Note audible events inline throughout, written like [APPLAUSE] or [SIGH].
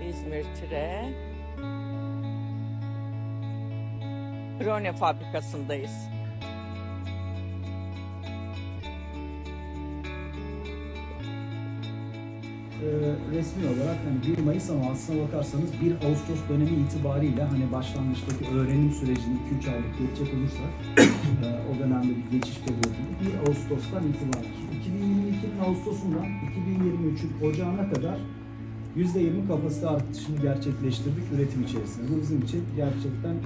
bir tire. Brownie fabrikasındayız. e, resmi olarak hani 1 Mayıs ama aslına bakarsanız 1 Ağustos dönemi itibariyle hani başlangıçtaki öğrenim sürecini 2-3 aylık geçecek olursak [COUGHS] e, o dönemde bir geçiş periyodunda 1 Ağustos'tan itibaren 2022'nin Ağustos'undan 2023'ün Ocağı'na kadar %20 kapasite artışını gerçekleştirdik üretim içerisinde. Bu bizim için gerçekten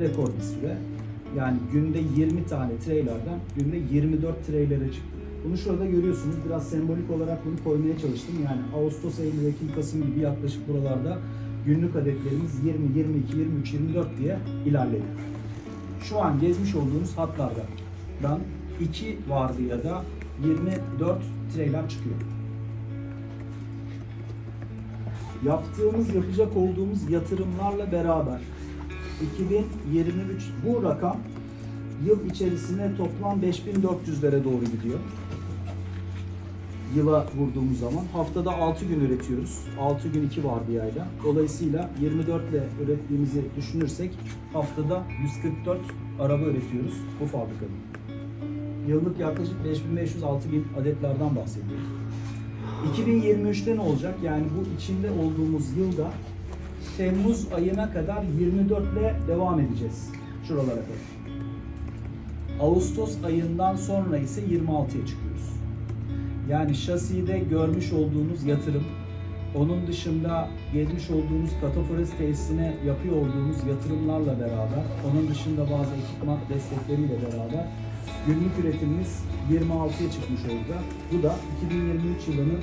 rekor bir süre. Yani günde 20 tane treylerden günde 24 treylere çıktık. Bunu şurada görüyorsunuz. Biraz sembolik olarak bunu koymaya çalıştım. Yani Ağustos, Eylül, Ekim, Kasım gibi yaklaşık buralarda günlük adetlerimiz 20, 22, 23, 24 diye ilerledi. Şu an gezmiş olduğunuz hatlardan 2 vardı ya da 24 treyler çıkıyor. Yaptığımız, yapacak olduğumuz yatırımlarla beraber 2023 bu rakam yıl içerisinde toplam 5400'lere doğru gidiyor. Yıla vurduğumuz zaman haftada 6 gün üretiyoruz. 6 gün 2 vardiyayla. Dolayısıyla 24 ile ürettiğimizi düşünürsek haftada 144 araba üretiyoruz bu fabrikada. Yıllık yaklaşık 5500-6000 adetlerden bahsediyoruz. 2023'te ne olacak? Yani bu içinde olduğumuz yılda Temmuz ayına kadar 24 ile devam edeceğiz. Şuralara kadar. Ağustos ayından sonra ise 26'ya çıkıyoruz. Yani şaside görmüş olduğunuz yatırım, onun dışında gezmiş olduğumuz kataforiz tesisine yapıyor olduğumuz yatırımlarla beraber, onun dışında bazı ekipman destekleriyle beraber günlük üretimimiz 26'ya çıkmış olacak. Bu da 2023 yılının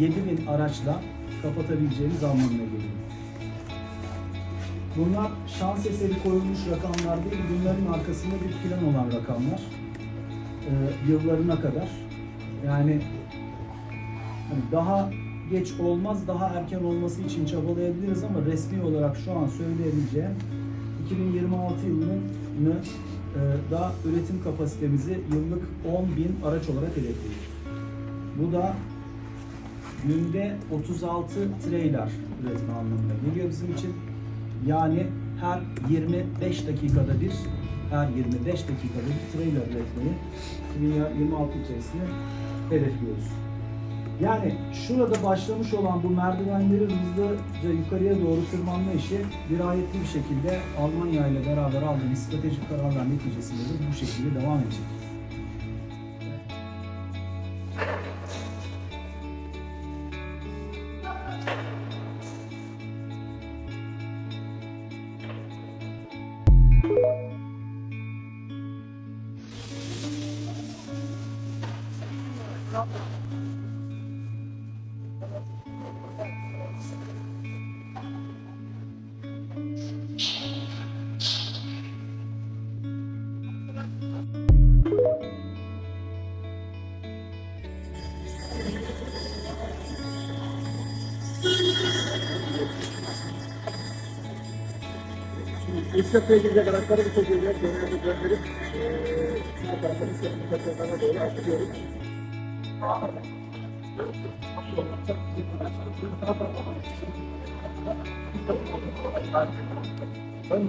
e, 7000 araçla kapatabileceğimiz anlamına geliyor. Bunlar şans eseri koyulmuş rakamlar değil, bunların arkasında bir plan olan rakamlar. Ee, yıllarına kadar. Yani hani daha geç olmaz, daha erken olması için çabalayabiliriz ama resmi olarak şu an söyleyebileceğim 2026 yılının e, daha üretim kapasitemizi yıllık 10 bin araç olarak hedefliyoruz. Bu da günde 36 trailer üretme anlamına geliyor bizim için. Yani her 25 dakikada bir her 25 dakikada bir trailer üretmeyi 2026 içerisinde hedefliyoruz. Yani şurada başlamış olan bu merdivenleri hızlıca yukarıya doğru tırmanma işi dirayetli bir şekilde Almanya ile beraber aldığımız stratejik kararlar neticesinde de bu şekilde devam edecek. Üst kapıya girecek araçları bir şekilde gönderip eee sağ tarafa üst kapılarına doğru açıyoruz. Ön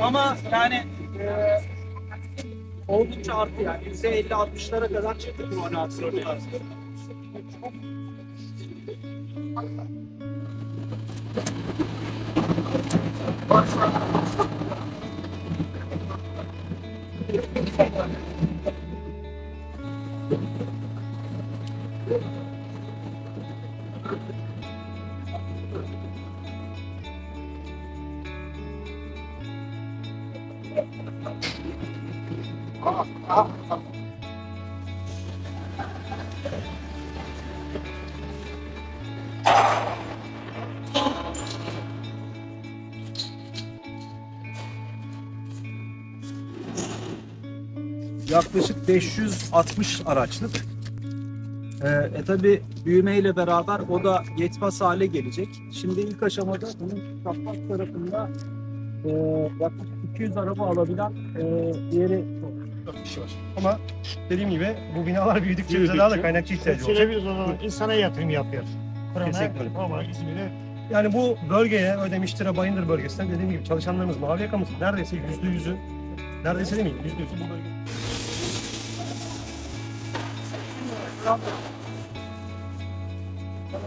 ama yani e, oldukça arttı yani %50-60'lara kadar çıktı drone aksiyonlar. Yaklaşık 560 araçlık. Ee, e tabi büyümeyle beraber o da yetmez hale gelecek. Şimdi ilk aşamada bunun çapraz tarafında e, yaklaşık 200 araba alabilen e, yeri Dört kişi var. Ama dediğim gibi bu binalar büyüdükçe bize daha da kaynakçı ihtiyacı olacak. O zaman insana yatırım yapıyoruz. Kesinlikle öyle. Ama İzmir'e Yani bu bölgeye, Ödemiştire, Bayındır bölgesinde dediğim gibi çalışanlarımız mavi yakamız neredeyse yüzde yüzü, neredeyse demeyeyim yüzde yüzü bu bölge.